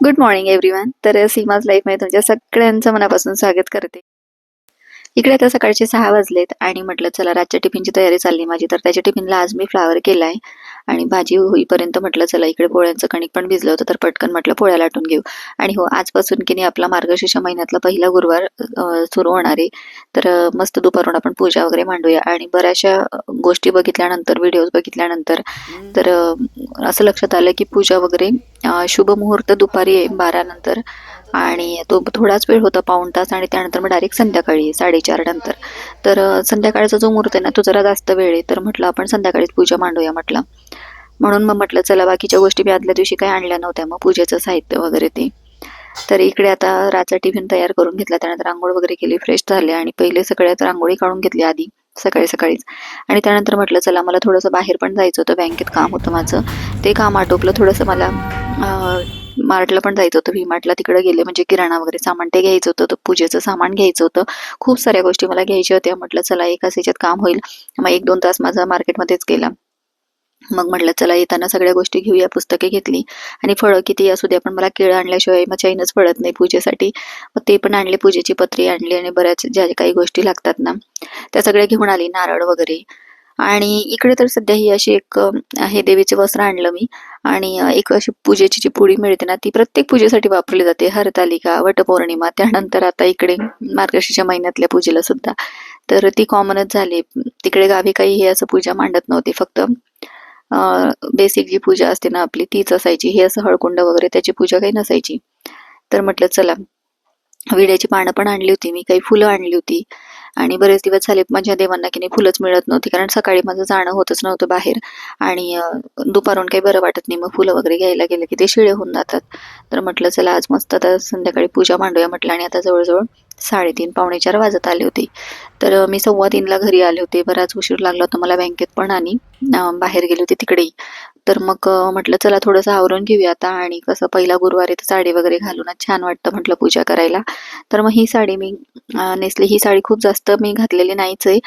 Good morning everyone तर सीमाज लाईफमध्ये तुमच्या सगळ्यांचं मनापासून स्वागत करते. इकडे आता सकाळचे सहा वाजलेत आणि म्हटलं चला रातच्या टिफिनची तयारी चालली माझी. तर त्याच्या टिफिनला आज मी फ्लावर केलाय आणि भाजी होईपर्यंत म्हटलं चला इकडे पोळ्यांचं कणिक पण भिजलं होतं तर पटकन म्हटलं पोळ्या लाटून घेऊ. आणि हो आजपासून की नाही आपला मार्गशीर्ष महिन्यातला पहिला गुरुवार सुरू होणार आहे. तर मस्त दुपारून आपण पूजा वगैरे मांडूया. आणि बऱ्याचशा गोष्टी बघितल्यानंतर व्हिडिओज बघितल्यानंतर तर असं लक्षात आलं की पूजा वगैरे शुभ मुहूर्त दुपारी आहे बारा नंतर आणि तो थोडाच वेळ होता पाऊण तास आणि त्यानंतर मग डायरेक्ट संध्याकाळी साडेचार नंतर. तर संध्याकाळचा जो मुहूर्त आहे ना तो जरा जास्त वेळ आहे. तर म्हटलं आपण संध्याकाळीच पूजा मांडूया म्हटलं. म्हणून मग म्हटलं चला बाकीच्या गोष्टी मी आदल्या दिवशी काही आणल्या नव्हत्या. मग पूजेचं साहित्य वगैरे ते. तर इकडे आता राचा टिफिन तयार करून घेतला. त्यानंतर रांगोळ वगैरे केली फ्रेश झाले आणि पहिले सगळ्यात रांगोळी काढून घेतली आधी सकाळी सकाळीच. आणि त्यानंतर म्हटलं चला मला थोडंसं बाहेर पण जायचं होतं. बँकेत काम होतं माझं. ते काम आटोपलं थोडंसं मला. मार्टला पण जायचं होतं व्ही मार्टला तिकडे गेले. म्हणजे किराणा वगैरे सामान ते घ्यायचं होतं पूजेचं सामान घ्यायचं होतं. खूप साऱ्या गोष्टी मला घ्यायच्या होत्या. म्हटलं चला एकाच ह्याच्यात काम होईल. मग एक दोन तास माझा मार्केटमध्येच गेला. मग म्हटलं चला येताना सगळ्या गोष्टी घेऊया. पुस्तके घेतली. आणि फळं किती असू द्या पण मला केळं आणल्याशिवाय मग चैनच पडत नाही पूजेसाठी. मग ते पण आणले पूजेची पत्री आणली आणि बऱ्याच ज्या काही गोष्टी लागतात ना त्या सगळ्या घेऊन आली नारळ वगैरे. आणि इकडे तर सध्या ही अशी एक हे देवीचे वस्त्र आणलं मी. आणि एक अशी पूजेची जी पुडी मिळते ना ती प्रत्येक पूजेसाठी वापरली जाते. हरतालिका वटपौर्णिमा त्यानंतर आता इकडे मार्गशीच्या महिन्यातल्या पूजेला सुद्धा. तर ती कॉमनच झाली. तिकडे गावी काही हे असं पूजा मांडत नव्हती फक्त बेसिक जी पूजा असते ना आपली तीच असायची. हे असं हळकुंड वगैरे त्याची पूजा काही नसायची. तर म्हटलं चला. विड्याची पानं पण आणली होती मी काही फुलं आणली होती. आणि बरेच दिवस झाले माझ्या देवांना की नाही फुलंच मिळत नव्हती कारण सकाळी माझं जाणं होतच नव्हतं बाहेर. आणि दुपारून काही बरं वाटत नाही मग फुलं वगैरे घ्यायला गेलं की ते शिळे होऊन जातात. तर म्हटलं चला आज मस्त आता संध्याकाळी पूजा मांडूया म्हटलं. आणि आता जवळजवळ साडेतीन पावणे चार वाजत आले होते. तर मी सव्वा तीनला घरी आले होते. बराच उशीर लागला होता मला बँकेत पण आणि बाहेर गेले होते तिकडेही. तर मग म्हटलं चला थोडंसं आवरून घेऊया आता आणि कसं पहिला गुरुवारी तर साडी वगैरे घालूनच छान वाटतं म्हटलं पूजा करायला. तर मग ही साडी मी नेसली. ही साडी खूप जास्त मी घातलेली नाहीच. आहे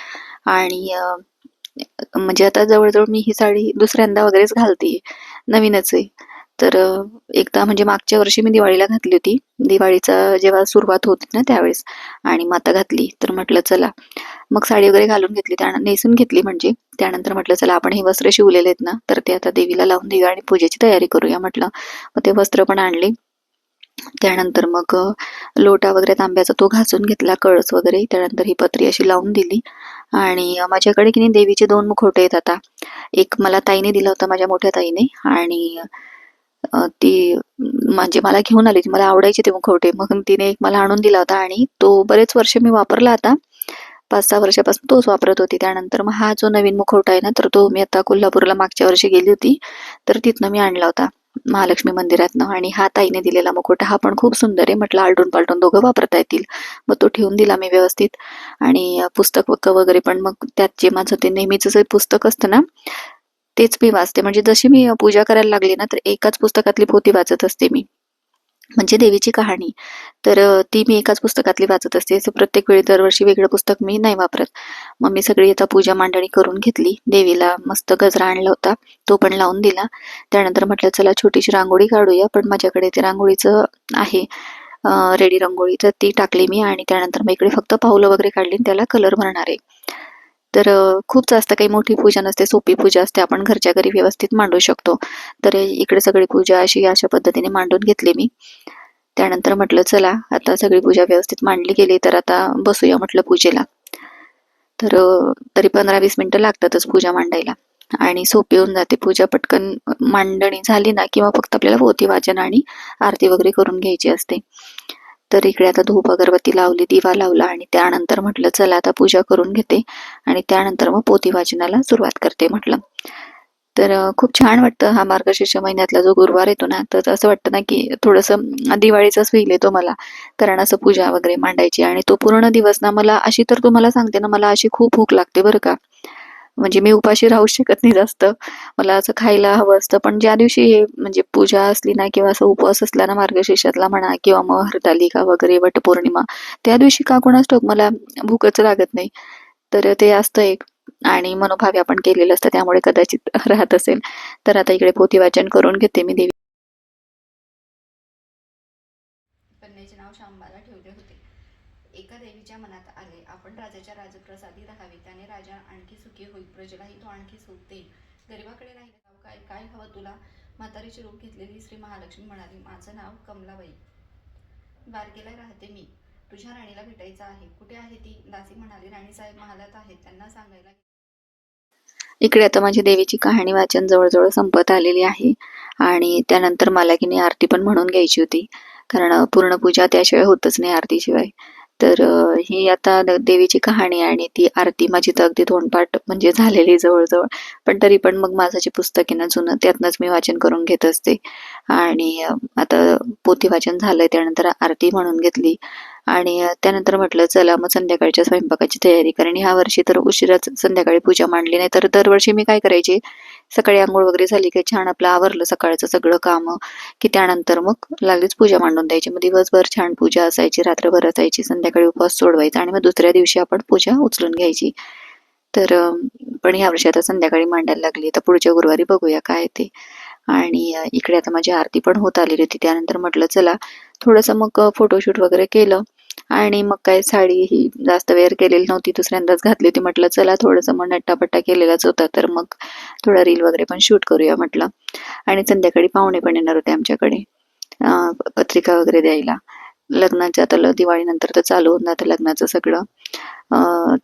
आणि म्हणजे आता जवळजवळ मी ही साडी दुसऱ्यांदा वगैरेच घालते नवीनच आहे. तर एकदा म्हणजे मागच्या वर्षी मी दिवाळीला घातली होती. दिवाळीचा जेव्हा सुरुवात होती ना त्यावेळेस. आणि मग आता घातली. तर म्हटलं चला. मग साडी वगैरे घालून घेतली. त्या नेसून घेतली म्हणजे. त्यानंतर म्हटलं चला आपण हे वस्त्र शिवलेले आहेत ना तर ते आता देवीला लावून देऊया आणि पूजेची तयारी करूया म्हटलं. मग ते वस्त्र पण आणले. त्यानंतर मग लोटा वगैरे तांब्याचा तो घासून घेतला कळस वगैरे. त्यानंतर ही पत्री अशी लावून दिली. आणि माझ्याकडे की नाही देवीचे दोन मुखवटे आहेत आता. एक मला ताईने दिला होता माझ्या मोठ्या ताईने. आणि ती म्हणजे मला घेऊन आली ती मला आवडायचे ते मुखवटे. मग तिने एक मला आणून दिला होता आणि तो बरेच वर्ष मी वापरला आता. पाच सहा वर्षापासून तोच वापरत होती. त्यानंतर मग हा जो नवीन मुखवटा आहे ना तर तो मी आता कोल्हापूरला मागच्या वर्षी गेली होती. तर तिथनं मी आणला होता. महालक्ष्मी मंदिरातनं आणि हा ताईने दिलेला मुकुट हा पण खूप सुंदर आहे. म्हटलं आलटून पालटून दोघं वापरता येतील. मग तो ठेवून दिला मी व्यवस्थित. आणि पुस्तक वगैरे पण मग त्यात जे माझं ते नेहमीचं जे पुस्तक असतं ना तेच मी वाचते. म्हणजे जशी मी पूजा करायला लागली ना तर एकाच पुस्तकातली पोती वाचत असते मी. म्हणजे देवीची कहाणी. तर ती मी एकाच पुस्तकातली वाचत असते. प्रत्येक वेळी दरवर्षी वेगळं पुस्तक मी नाही वापरत. मग मी सगळी आता पूजा मांडणी करून घेतली. देवीला मस्त गजरा आणला होता. तो पण लावून दिला. त्यानंतर म्हटलं चला छोटीशी रांगोळी काढूया. पण माझ्याकडे ते रांगोळीचं आहे. रेडी रांगोळी. तर ती टाकली मी आणि त्यानंतर मग इकडे फक्त पावलं वगैरे काढली आणि त्याला कलर भरणार आहे. तर खूप जास्त काही मोठी पूजा नसते सोपी पूजा असते आपण घरच्या घरी व्यवस्थित मांडू शकतो. तर इकडे सगळी पूजा अशी अशा पद्धतीने मांडून घेतली मी. त्यानंतर म्हटलं चला आता सगळी पूजा व्यवस्थित मांडली गेली तर आता बसूया म्हटलं पूजेला. तर तरी पंधरा वीस मिनिटं लागतातच पूजा मांडायला. आणि सोपी होऊन जाते पूजा पटकन मांडणी झाली ना किंवा फक्त आपल्याला पोथी वाचन आणि आरती वगैरे करून घ्यायची असते. तर इकडे आता धूप अगरबत्ती लावली दिवा लावला आणि त्यानंतर म्हटलं चला आता पूजा करून घेते. आणि त्यानंतर मग पोती वाचनाला सुरुवात करते म्हटलं. तर खूप छान वाटतं हा मार्गशीर्ष महिन्यातला जो गुरुवार येतो ना तर असं वाटतं ना की थोडंसं दिवाळीचाच फील येतो मला कारण असं पूजा वगैरे मांडायची. आणि तो पूर्ण दिवस ना मला अशी तर तुम्हाला सांगते ना मला अशी खूप भूक लागते बरं का. म्हणजे मी उपाशी राहू शकत नाही जास्त. मला असं खायला हवं असतं. पण ज्या दिवशी हे म्हणजे पूजा असली ना किंवा असं उपवास असला ना मार्गशीर्षातला म्हणा किंवा मग हरतालिका वगैरे वटपौर्णिमा त्या दिवशी का कोणास ठोक मला भूकच लागत नाही. तर ते असतं एक. आणि मनोभावे आपण केलेलं असतं. त्यामुळे कदाचित राहत असेल. तर आता इकडे पोथी वाचन करून घेते मी देवी कन्याचे नाव शांबाला ठेवले होते एका देवीच्या आपण राजाच्या राजप्रसादी राहावे. त्याने राजा आणखी सुखी होईल. प्रजेलाही तो आणखी सुख देईल. गरिबाकडे राहिले काय? काय हवं तुला? म्हातारीचे रूप घेतलेली श्री महालक्ष्मी म्हणाली माझं नाव कमलाबाई. द्वारकेला राहते मी. तुझ्या राणीला भेटायचं आहे. कुठे आहे ती? दासी म्हणाली राणी साहेब महालात आहेत. त्यांना सांगायला इकडे आता माझी देवीची कहाणी वाचन जवळजवळ संपत आलेली आहे आणि त्यानंतर मला की नाही आरती पण म्हणून घ्यायची होती. कारण पूर्ण पूजा त्याशिवाय होतच नाही आरतीशिवाय. तर ही आता देवीची कहाणी आणि ती आरती माझी तर अगदी तोंडपाठ म्हणजे झालेली जवळजवळ. पण तरी पण मग माझं जे पुस्तक आहे ना जुनं त्यातनंच मी वाचन करून घेत असते. आणि आता पोथी वाचन झालंय त्यानंतर आरती म्हणून घेतली. आणि त्यानंतर म्हटलं चला मग संध्याकाळच्या स्वयंपाकाची तयारी कारण ह्या वर्षी तर उशिराच संध्याकाळी पूजा मांडली नाही तर दरवर्षी मी काय करायची? सकाळी आंघोळ वगैरे झाली की छान आपलं आवरलं सकाळचं सगळं काम की त्यानंतर मग लागलीच पूजा मांडून द्यायची. मग दिवसभर छान पूजा असायची रात्रभर असायची संध्याकाळी उपवास सोडवायचा आणि मग दुसऱ्या दिवशी आपण पूजा उचलून घ्यायची. तर पण ह्या वर्षी आता संध्याकाळी मांडायला लागली. तर पुढच्या गुरुवारी बघूया काय ते. आणि इकडे आता माझी आरती पण होत आलेली होती. त्यानंतर म्हटलं चला थोडंसं मग फोटोशूट वगैरे केलं. आणि मग काय साडी ही जास्त वेअर केलेली नव्हती दुसऱ्यांदाच घातली होती. म्हटलं चला थोडंसं मग नट्टापट्टा केलेलाच होता तर मग थोडा रील वगैरे पण शूट करूया म्हटलं. आणि संध्याकाळी पाहुणे पण येणार होते आमच्याकडे पत्रिका वगैरे द्यायला. लग्नाच्या आता दिवाळीनंतर तर चालू होऊन जातं लग्नाचं सगळं.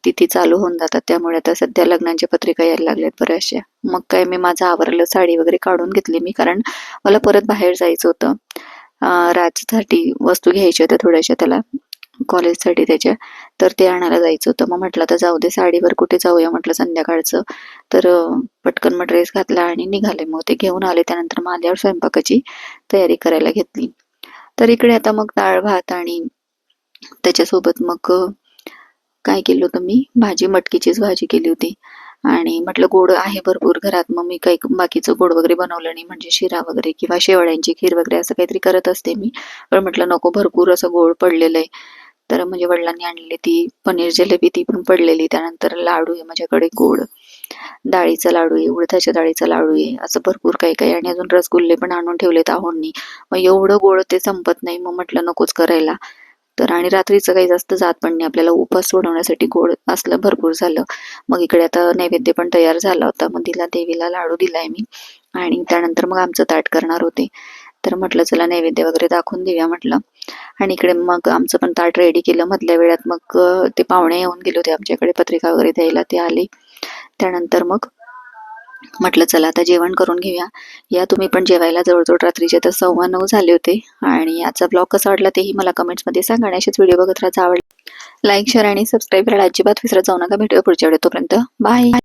तिथी चालू होऊन जातात त्यामुळे आता सध्या लग्नांच्या पत्रिका यायला लागल्यात बऱ्याचशा. मग काय मी माझं आवरलं साडी वगैरे काढून घेतली मी कारण मला परत बाहेर जायचं होतं. राजसाठी वस्तू घ्यायच्या होत्या थोड्याशा त्याला. कॉलेजसाठी त्याच्या. तर ते आणायला जायचं होतं. मग म्हटलं आता जाऊ दे साडीवर कुठे जाऊया? म्हटलं संध्याकाळचं. तर पटकन मग ड्रेस घातला आणि निघाले. मग ते घेऊन आले. त्यानंतर मग आल्यावर स्वयंपाकाची तयारी करायला घेतली. तर इकडे आता मग डाळ भात आणि त्याच्यासोबत मग काय केलं होतं मी? भाजी मटकीचीच भाजी केली होती. आणि म्हटलं गोड आहे भरपूर घरात. मग मी काही बाकीचं गोड वगैरे बनवलं नाही. म्हणजे शिरा वगैरे किंवा शेवड्यांची खीर वगैरे असं काहीतरी करत असते मी. पण म्हटलं नको भरपूर असं गोड पडलेलं आहे. तर म्हणजे वडिलांनी आणलेली ती पनीर जिलेबी ती पण पडलेली. त्यानंतर लाडू आहे माझ्याकडे गोड. डाळीचा लाडू आहे उडदाच्या डाळीचा लाडू आहे. असं भरपूर काही काही आणि अजून रसगुल्ले पण आणून ठेवलेत आहोंनी. मग एवढं गोड ते संपत नाही मग म्हटलं नकोच करायला. तर आणि रात्रीचं काही जास्त जात पण नाही. आपल्याला उपास सोडवण्यासाठी गोड असलं भरपूर झालं. मग इकडे आता नैवेद्य पण तयार झाला होता. मग दिला देवीला लाडू दिलाय मी. आणि त्यानंतर मग आमचं ताट करणार होते. तर म्हटलं चला नैवेद्य वगैरे दाखवून देऊया म्हटलं. आणि इकडे मग आमचं पण ताट रेडी केलं. मधल्या वेळात मग ते पाहुणे येऊन गेले होते आमच्याकडे पत्रिका वगैरे द्यायला. ते आले. त्यानंतर मग म्हटलं चला आता जेवण करून घेऊया. या तुम्ही पण जेवायला. जवळजवळ रात्रीचे तर सव्वा नऊ झाले होते. आणि आजचा ब्लॉग कसा वाटला तेही मला कमेंट्समध्ये सांगा आणि असेच व्हिडिओ बघत राहायचा आवडला लाईक शेअर आणि सबस्क्राईब करायला अजिबात विसरत जाऊ नका. भेटूया पुढच्या वेळी तोपर्यंत बाय